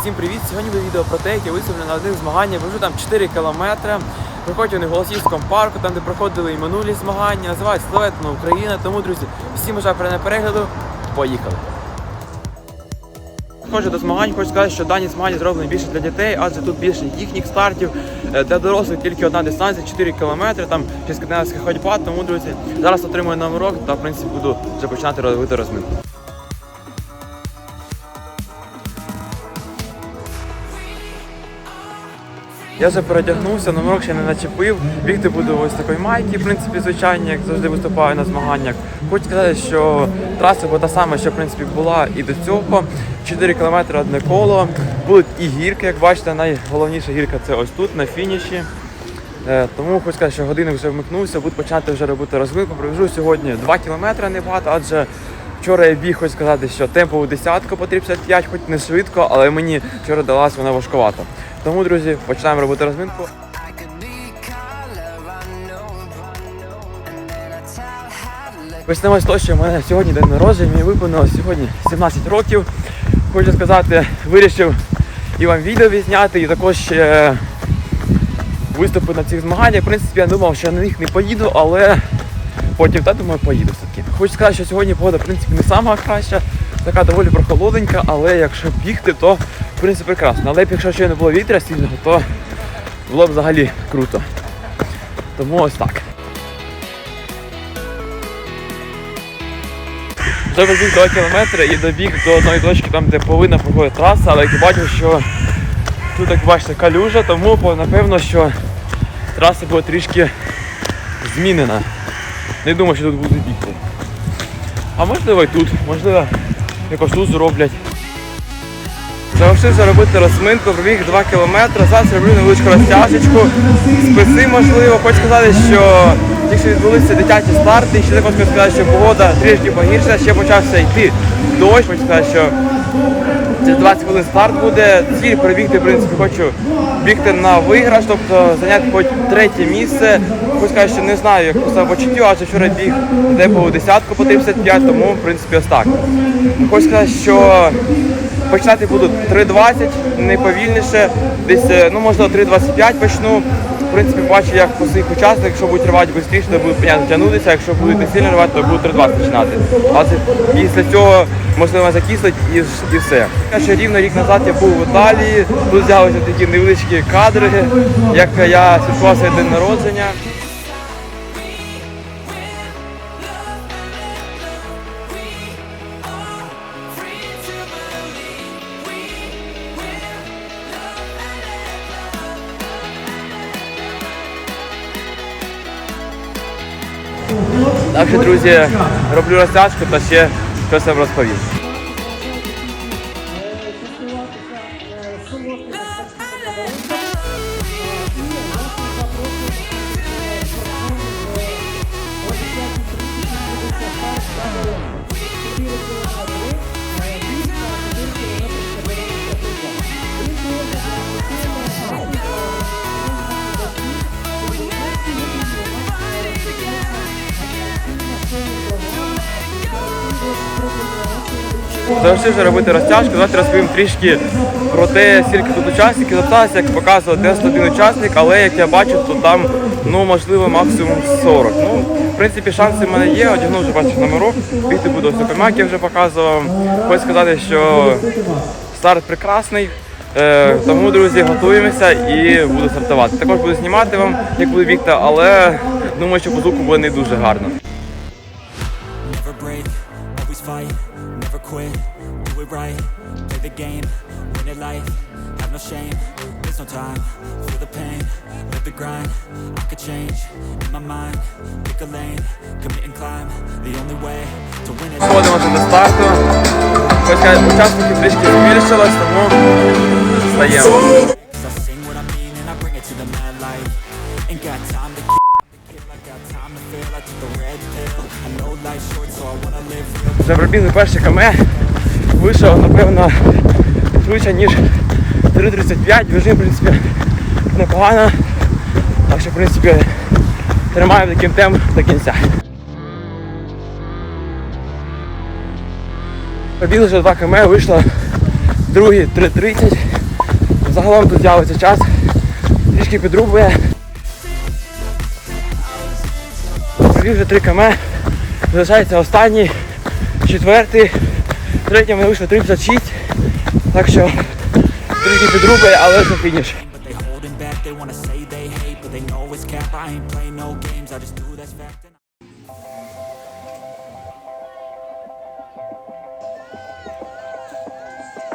Всім привіт! Сьогодні буде відео про те, як я виставлю на одних змаганнях, вже там 4 кілометри. Проходять вони в Голосіївському парку, там де проходили і минулі змагання, називають Славетна Україна. Тому, друзі, всім бажаю перегляду. Поїхали! Хочу до змагань, хочу сказати, що дані змагання зроблені більше для дітей, адже тут більше їхніх стартів. Е, Для дорослих тільки одна дистанція 4 кілометри, там ще скандинавська ходьба. Тому, друзі, зараз отримую номерок та в принципі буду вже починати робити розминку. Я вже передягнувся, номерок ще не начепив. Бігти буду ось такої майки, в принципі, звичайні, як завжди виступаю на змаганнях. Хочу сказати, що траса була та сама, що в принципі була і до цього. 4 кілометри одне коло. Будуть і гірки, як бачите, найголовніша гірка це ось тут, на фініші. Е, Тому хочу сказати, що години вже вмикнувся, буду починати вже робити розминку. Пробіжу сьогодні 2 кілометри небагато, адже вчора я біг, хочу сказати, що темпову десятку по 3,55, хоч не швидко, але мені вчора далась вона важковато. Тому, друзі, починаємо робити розминку. З того, що в мене сьогодні день народження, мені виповнилось сьогодні 17 років. Хочу сказати, вирішив і вам відео відзняти, і також ще виступи на цих змаганнях. В принципі, я думав, що я на них не поїду, але потім та думаю, поїду все-таки. Хочу сказати, що сьогодні погода в принципі не сама краща, така доволі прохолоденька, але якщо бігти, то в принципі прекрасно. Але якщо ще не було вітря сильного, то було б взагалі круто. Тому ось так. Вже пробіг 2 кілометри і добіг до одної точки, там де повинна проходити траса, але як бачу, що тут, як бачите, калюжа, тому напевно, що траса буде трішки змінена. Не думаю, що тут буде бігти. А можливо і тут, можливо, якось тут зроблять. Завершився робити розминку, пробіг 2 кілометри, зараз роблю невеличку розтяжечку. Списи можливо. Хочу сказати, що тільки відбулися дитячі старти, ще також хочу сказати, що погода трішки погіршила, ще почався йти дощ. Хочу сказати, що через 20 хвилин старт буде. Ціль перебігти, в принципі, хочу бігти на виграш, тобто зайняти хоч третє місце. Хочу сказати, що не знаю, як по почуттю, адже вчора біг де було десятку по 35, тому в принципі ось так. Хочу сказати, що Починати буду 3.20, не повільніше, десь, е, ну можливо, 3.25 почну. В принципі, бачу, як по своїх учасниках, якщо будуть рвати швидше, то будуть понятно тягнутися, якщо будуть не сильно рвати, то будуть 3-2 починати. Після цього можливо закислить і, і все. Ще рівно рік назад я був в Італії, тут з'явилися такі невеличкі кадри, як я святкував свій день народження. Так що, друзі, роблю розтяжку та ще щось вам розповім. Завершив вже робити розтяжку, давайте розповім трішки про те, скільки тут учасників записалося, як показував 91 учасник, але як я бачу, то там ну можливо максимум 40. Ну, в принципі, шанси в мене є, одягнув вже бачиш номерок, бігти буду ось Сокомак, я вже показував. Хочу сказати, що старт прекрасний. Е, тому, друзі, готуємося і буду стартувати. Також буду знімати вам, як буду бігти, але думаю, що по звуку буде не дуже гарно. Never break, always fight, never quit, do it right, play the game, win it life, have no shame, there's no time, feel the pain, live the grind, I could change, in my mind, pick a lane, commit and climb, the only way to win it. Сходимося до старту. Хоч сказати, учасників трішки збільшилось, тому стаємо. Cause I sing what I mean and I bring it to the mad light, ain't got time Вже пробігли перші каме. Вийшов, напевно, швидше, ніж 3.35. Режим, в принципі, непогано. Так що, в принципі, тримаємо таким темпом до кінця. Пробігли вже 2 км, вийшло другий 3.30. Загалом тут з'явиться час, трішки підрубує. Пробіг вже 3 км. Залишається останній, четвертий, третій мене вийшло 3.56. Так що трішки підрубує, але це фініш.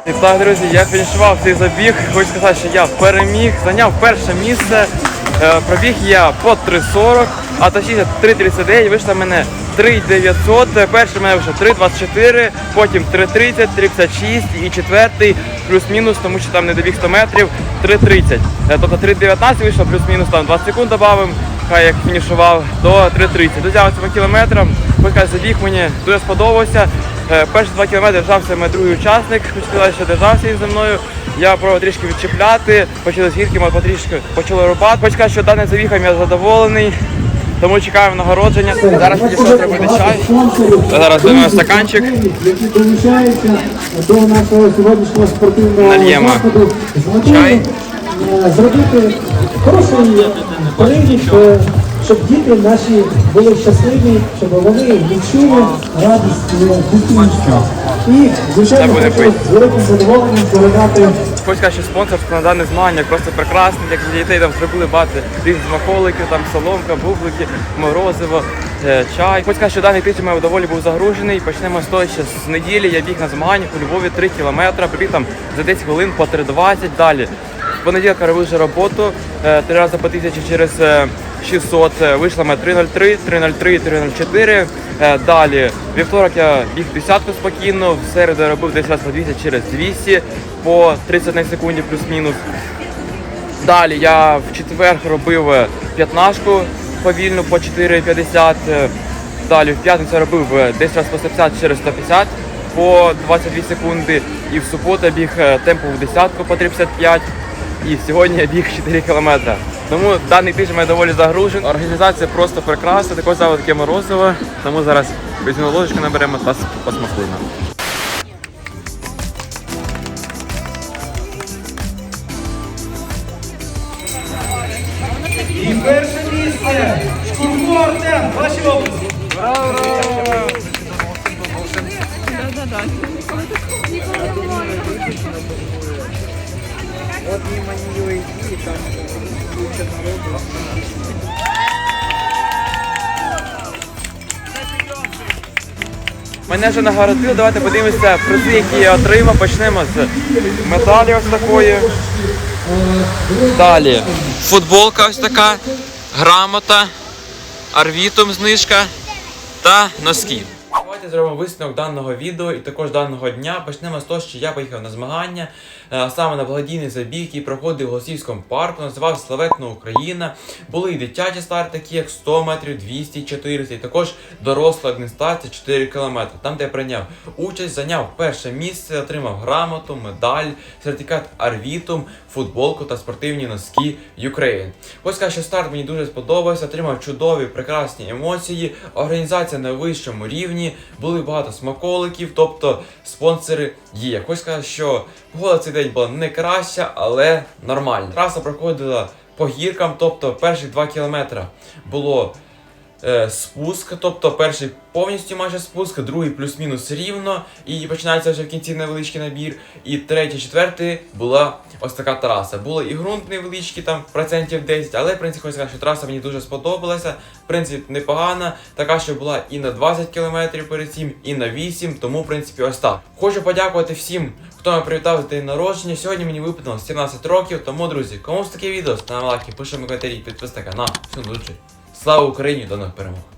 І так, друзі, я фінішував цей забіг. Хочу сказати, що я переміг, зайняв перше місце. Е, Пробіг я по 3.40, а точніше 3.39, вийшло мене 3.900. Перший в мене вийшло 3.24, потім 3.30, 3.56 і четвертий плюс-мінус, тому що там не добіг 100 метрів, 3.30. Е, Тобто 3.19 вийшло, плюс-мінус там 20 секунд додав, хай як фінішував, до 3.30. Дозяв по кілометрам. Сказати, забіг мені дуже сподобався. Е, Перші два кілометри держався мій другий учасник, хочу сказати, що держався із зі мною. Я пробував трішки відчіпляти, почали з ми потрішки почали рубати. Хочу сказати, що даним забігом я задоволений, тому чекаємо нагородження. Зараз підійшов зробити чай. Зараз візьмемо стаканчик. долучаються до нашого сьогоднішнього спортивного заходу чай. зробити хороший е, щоб діти наші були щасливі, щоб вони відчули радість дитинства. І, звичайно, хочу з великим задоволенням передати Хочу сказати, що спонсорство на дане змагання просто прекрасне, як для дітей там зробили багато різних смаколиків, там соломка, бублики, морозиво, е, чай. Хочу сказати, що даний тиждень мене доволі був загружений. Почнемо з того, що з неділі я біг на змаганнях у Львові 3 кілометри, прибіг там за 10 хвилин по 3.20 далі. В понеділок робив вже роботу, е, три рази по тисячі через е, 600, е, вийшло мене 3.03, 3.03, 3.04. Е, Далі, вівторок я біг десятку спокійно, в середу робив десь раз по 200 через 200 по 31 секунді плюс-мінус. Далі я в четвер робив е, п'ятнашку повільну по 4,50. е, Далі в п'ятницю робив десь раз по 150 через 150 по 22 секунди. І в суботу біг е, темпову десятку по 3,55. І сьогодні я біг 4 кілометри. Тому даний тиждень я доволі загружений. Організація просто прекрасна, також взяли таке морозиво. Тому зараз візьмемо ложечку, наберемо та посмакуємо. І перше місце Шкурко Артем, ваші області. Мене вже нагородили, давайте подивимося призи, які я отримав. Почнемо з медалі ось такої. Далі футболка ось така, грамота, арвітум знижка та носки. Давайте зробимо висновок даного відео і також даного дня. Почнемо з того, що я поїхав на змагання, е, саме на благодійний забіг, який проходив в Голосівському парку, називався Славетна Україна. Були і дитячі старти, такі як 100 метрів, 200, 400, і також доросла адміністрація 4 кілометри. Там, де я прийняв участь, зайняв перше місце, отримав грамоту, медаль, сертифікат Арвітум, футболку та спортивні носки Ukraine. Ось сказати, що старт мені дуже сподобався, отримав чудові, прекрасні емоції, організація на вищому рівні, були багато смаколиків, тобто спонсори є. Хоч сказати, що погода цей день була не краща, але нормальна. Траса проходила по гіркам, тобто перші 2 кілометри було е, спуск, тобто перший повністю майже спуск, другий плюс-мінус рівно, і починається вже в кінці невеличкий набір. І третій, четвертий була ось така траса. Було і ґрунт невеличкий, там процентів 10, але в принципі сказати, що траса мені дуже сподобалася. В принципі, непогана, така, що була і на 20 км перед цим, і на 8, тому в принципі ось так. Хочу подякувати всім, хто мене привітав з день народження. Сьогодні мені виповнилось 17 років, тому, друзі, комусь таке відео, ставимо лайки, пишемо коментарі, підписуйтесь на канал. Всім лучше. Слава Україні, до нових перемог!